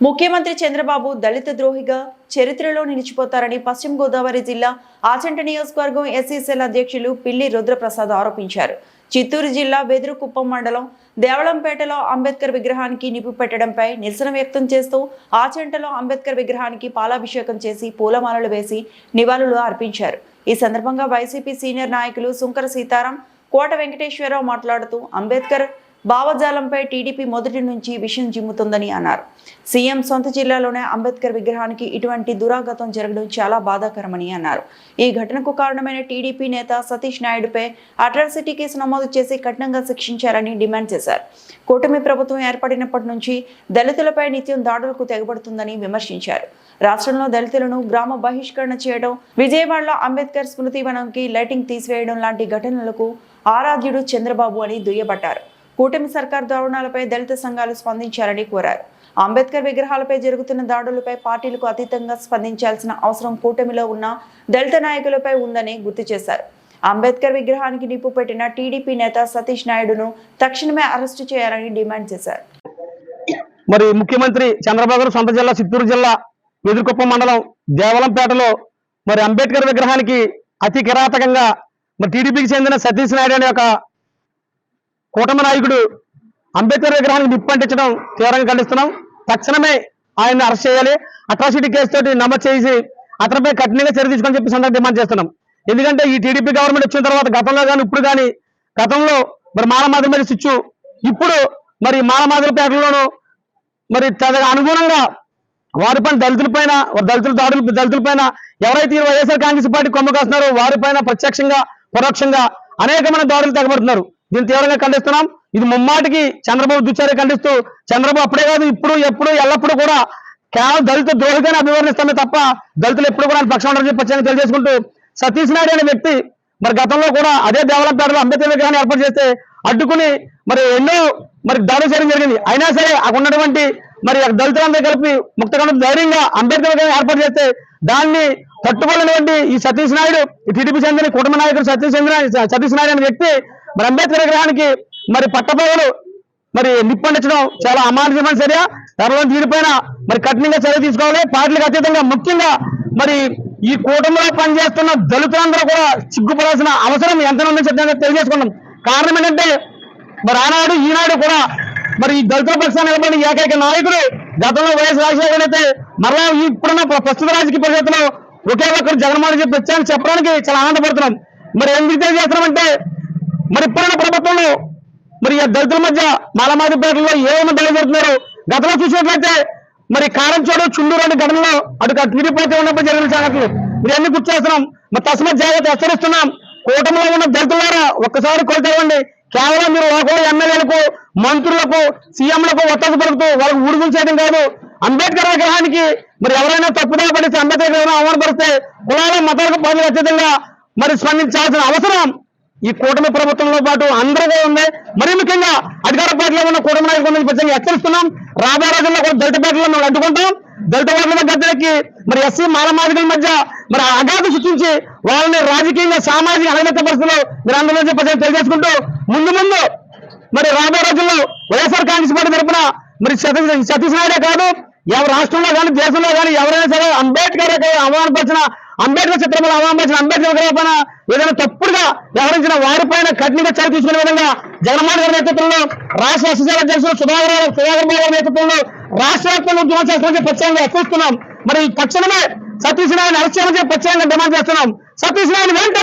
ముఖ్యమంత్రి చంద్రబాబు దళిత ద్రోహిగా చరిత్రలో నిలిచిపోతారని పశ్చిమ గోదావరి జిల్లా ఆచంట నియోజకవర్గం ఎస్సీసీఎల్ అధ్యక్షులు పిల్లి రుద్రప్రసాద్ ఆరోపించారు. చిత్తూరు జిల్లా వెదురుకుప్పం మండలం దేవళంపేటలో అంబేద్కర్ విగ్రహానికి నిప్పు పెట్టడంపై నిరసన వ్యక్తం చేస్తూ ఆచంటలో అంబేద్కర్ విగ్రహానికి పాలాభిషేకం చేసి పూలమాలలు వేసి నివాళులు అర్పించారు. ఈ సందర్భంగా వైసీపీ సీనియర్ నాయకులు సుంకర సీతారాం కోట వెంకటేశ్వరరావు మాట్లాడుతూ అంబేద్కర్ భావజాలంపై టీడీపీ మొదటి నుంచి విషయం జిమ్ముతుందని అన్నారు. సీఎం సొంత జిల్లాలోనే అంబేద్కర్ విగ్రహానికి ఇటువంటి దురాఘాతం జరగడం చాలా బాధాకరమని అన్నారు. ఈ ఘటనకు కారణమైన టీడీపీ నేత సతీష్ నాయుడుపై అట్రాసిటీ కేసు నమోదు చేసి కఠినంగా శిక్షించారని డిమాండ్ చేశారు. కూటమి ప్రభుత్వం ఏర్పడినప్పటి నుంచి దళితులపై నిత్యం దాడులకు తెగబడుతుందని విమర్శించారు. రాష్ట్రంలో దళితులను గ్రామ బహిష్కరణ చేయడం విజయవాడలో అంబేద్కర్ స్మృతి వనంకి లైటింగ్ తీసివేయడం లాంటి ఘటనలకు ఆరాధ్యుడు చంద్రబాబు అని దుయ్యబట్టారు. కూటమి సర్కార్ దారుణాలపై దళిత సంఘాలు స్పందించాలని కోరారు. అంబేద్కర్ విగ్రహాలపై జరుగుతున్న దాడులపై పార్టీలకు అతీతంగా స్పందించాల్సిన అవసరం కూటమిలో ఉన్న దళిత నాయకులపై ఉందని గుర్తు చేశారు. అంబేద్కర్ విగ్రహానికి నిప్పు పెట్టిన టీడీపీ నేత సతీష్ నాయుడును తక్షణమే అరెస్టు చేయాలని డిమాండ్ చేశారు. మరి ముఖ్యమంత్రి చంద్రబాబు సొంత జిల్లా చిత్తూరు జిల్లా ఎదురుకుప్పం మండలం దేవలంపేటలో మరి అంబేద్కర్ విగ్రహానికి అతి కిరాతకంగా మరి టీడీపీకి చెందిన సతీష్ నాయుడు అనే ఒక కూటమి నాయకుడు అంబేద్కర్ విగ్రహానికి నిప్పంటించడం తీవ్రంగా ఖండిస్తున్నాం. తక్షణమే ఆయన్ని అరెస్ట్ చేయాలి. అట్రాసిటీ కేసు తోటి నమోదు చేసి అతనిపై కఠినంగా చర్య తీసుకొని చెప్పి సందర్భంగా డిమాండ్ చేస్తున్నాం. ఎందుకంటే ఈ టీడీపీ గవర్నమెంట్ వచ్చిన తర్వాత గతంలో కానీ ఇప్పుడు కానీ గతంలో మరి మానమాది మీద స్విచ్ ఇప్పుడు మరి మానమాదిలపేటలోను మరి తదకు అనుగుణంగా వారి పైన దళితుల పైన దళితుల దాడులు దళితుల పైన ఎవరైతే వైఎస్ఆర్ కాంగ్రెస్ పార్టీ కొమ్మకొస్తున్నారో వారి పైన ప్రత్యక్షంగా పరోక్షంగా అనేకమైన దాడులు తెగబడుతున్నారు. దీన్ని తీవ్రంగా ఖండిస్తున్నాం. ఇది ముమ్మాటికి చంద్రబాబు దుచ్చారి ఖండిస్తూ చంద్రబాబు అప్పుడే కాదు ఇప్పుడు ఎప్పుడు ఎల్లప్పుడూ కూడా కేవలం దళిత ద్రోహిగానే అభివర్ణిస్తామే తప్ప దళితులు ఎప్పుడు కూడా ఆయన పక్షం ఉండరని చెప్పి తెలియజేసుకుంటూ సతీష్ నాయుడు అనే వ్యక్తి మరి గతంలో కూడా అదే దేవలంపేటలో అంబేద్కర్ విగ్రహాన్ని ఏర్పాటు చేస్తే అడ్డుకుని మరి ఎన్నో మరి దాడులు చేయడం జరిగింది. అయినా సరే అక్కడ ఉన్నటువంటి మరి దళితులందరూ కలిపి ముక్తకండ ధైర్యంగా అంబేద్కర్ విగ్రహం ఏర్పాటు చేస్తే దాన్ని తట్టుకోలేనివంటి ఈ సతీష్ నాయుడు ఈ టీడీపీ చెందిన కుటుంబ నాయకుడు సతీష్ చంద్ర సతీష్ నాయుడు అనే వ్యక్తి మరి అంబేద్కర్ విగ్రహానికి మరి పట్టపగలు మరి నిప్పండించడం చాలా అమానుషమైన చర్య. త్వరలో దీనిపైన మరి కఠినంగా చర్య తీసుకోవాలి. పార్టీలకు అతీతంగా ముఖ్యంగా మరి ఈ కూటమిలో పనిచేస్తున్న దళితులందరూ కూడా సిగ్గుపడాల్సిన అవసరం ఎంత ఉందని చెప్పి తెలియజేసుకున్నాం. కారణం ఏంటంటే మరి ఆనాడు ఈనాడు కూడా మరి ఈ దళితుల పక్షాన్ని నిలబడిన ఏకైక నాయకుడు గతంలో వైఎస్ రాజశేఖర్ అయితే మరలా ఇప్పుడున్న ప్రస్తుత రాజకీయ పరిస్థితుల్లో ఒకే ఒక్కరు జగన్మోహన్ రెడ్డి వచ్చాయని చెప్పడానికి చాలా ఆనందపడుతున్నాం. మరి ఎందుకు తెలియజేస్తున్నామంటే మరి ఇప్పుడున్న ప్రభుత్వంలో మరి దళితుల మధ్య మాలమాదిపేటలో ఏమైనా బయలుదేరుతున్నారు? గతంలో చూసినట్లయితే మరి కారంచోడు చుండూరు అనే ఘటనలో అటు టీడీపీ ఉన్నప్పుడు జరిగిన సంగతులు మీరు అన్ని గుర్తు చేస్తున్నాం. మరి తస్మ జాగ్రత్త హెచ్చరిస్తున్నాం. కూటమిలో ఉన్న దళితులారా ఒక్కసారి కొలతవ్వండి కేవలం మీరు లోకల్ ఎమ్మెల్యేలకు మంత్రులకు సీఎంలకు ఒత్తాసు పడుతూ వాళ్ళకు ఊడుగులు చేయడం కాదు. అంబేద్కర్ విగ్రహానికి మరి ఎవరైనా తప్పుదా పడితే అంబేద్కర్ విగ్రహం అవమానపరిస్తే కులాల మతాలకు పనులు అత్యధికంగా మరి స్పందించాల్సిన అవసరం. ఈ కూటమి ప్రభుత్వంలో పాటు అందరిగా ఉంది. మరి ముఖ్యంగా అధికార పార్టీలో ఉన్న కూటమి నాయకులు ప్రత్యేకంగా హెచ్చరిస్తున్నాం. రాబోయే రోజుల్లో కూడా దళిత పార్టీలో మేము అడ్డుకుంటాం. దళిత వర్గాల గద్దెలకి మరి ఎస్సీ మానమాదికల మధ్య మరి అగాధ సృష్టించి వాళ్ళని రాజకీయంగా సామాజిక అనగత పరిస్థితుల్లో మీరు అందరూ ప్రజలు తెలియజేసుకుంటూ ముందు ముందు మరి రాబోయే రోజుల్లో వైఎస్ఆర్ కాంగ్రెస్ పార్టీ తరఫున మరి సతీష్ నాయుడే కాదు ఎవరి రాష్ట్రంలో కానీ దేశంలో కానీ ఎవరైనా సరే అంబేద్కర్ అవమానపరిచిన అంబేద్కర్ చిత్రంలో అవమానపరిచిన అంబేద్కర్ విగ్రహం పైన ఏదైనా తప్పుడుగా వ్యవహరించిన వారిపైన కఠినంగా చర్య తీసుకునే విధంగా జగన్మోహన్ గారి నేతృత్వంలో రాష్ట్ర అసోసియేషన్ అధ్యక్షులు సుధాకర్ రావు- సుధాకర్ గారి నేతృత్వంలో రాష్ట్ర వ్యాప్తంగా ఉద్యమం చేస్తామని ప్రత్యేకంగా హెచ్చరిస్తున్నాం మరి తక్షణమే సతీష్ నారాయణ అరెస్ట్ చేయాలని చెప్పి ప్రత్యేకంగా డిమాండ్ చేస్తున్నాం. సతీష్ నారాయణ వెంటనే